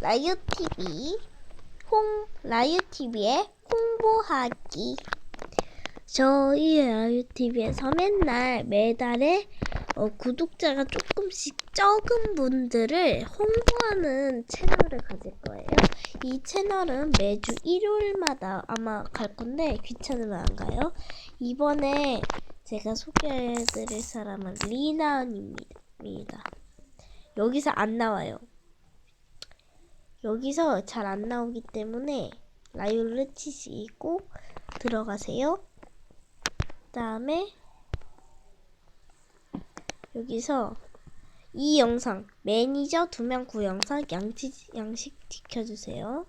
라이오 TV 홍 라이오 TV에 홍보하기. 저희 라이오 TV에서 맨날 매달에 어, 구독자가 조금씩 적은 분들을 홍보하는 채널을 가질 거예요. 이 채널은 매주 일요일마다 아마 갈 건데 귀찮으면 안 가요. 이번에 제가 소개해드릴 사람은 리나입니다. 여기서 안 나와요. 여기서 잘 안 나오기 때문에 라이올을 치시고 들어가세요. 그 다음에 여기서 이 영상 매니저 두 명 구영상 양치, 양식 지켜주세요.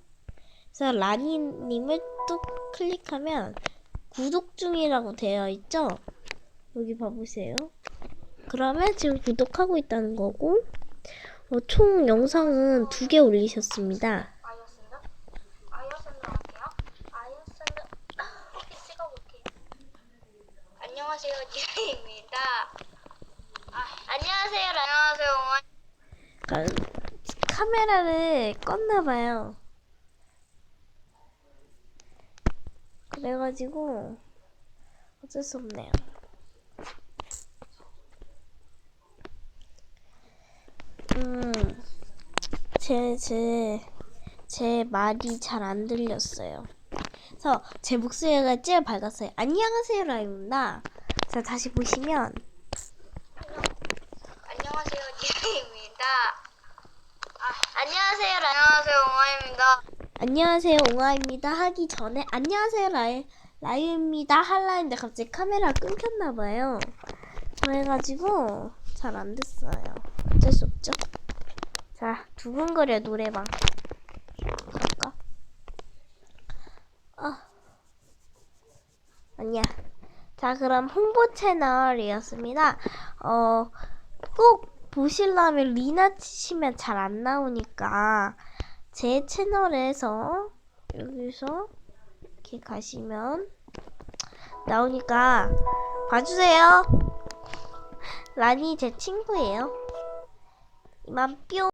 그래서 라니님을 또 클릭하면 구독 중이라고 되어 있죠? 여기 봐보세요. 그러면 지금 구독하고 있다는 거고 어, 총 영상은 두 개 올리셨습니다. 안녕하세요, 디아입니다. 아, 안녕하세요, 안녕하세요. 그러니까 카메라를 껐나 봐요. 그래가지고 어쩔 수 없네요. 음, 제, 제, 제 말이 잘 안 들렸어요. 그래서 제 목소리가 제일 밝았어요. 안녕하세요, 라이브입니다. 자, 다시 보시면 안녕하세요, 디아입니다. 아, 안녕하세요, 안녕하세요, 옹아입니다. 안녕하세요 옹아입니다 하기 전에 안녕하세요 라이, 라이입니다 할라 했는데 갑자기 카메라 끊겼나 봐요 그래가지고 잘 안 됐어요 어쩔 수 없죠 자 두근거려 노래방 갈까? 아 아니야 자 그럼 홍보 채널이었습니다 어 꼭 보시려면 리나 치시면 잘 안 나오니까 제 채널에서 여기서 이렇게 가시면 나오니까 봐주세요. 라니 제 친구예요. 이만 뿅.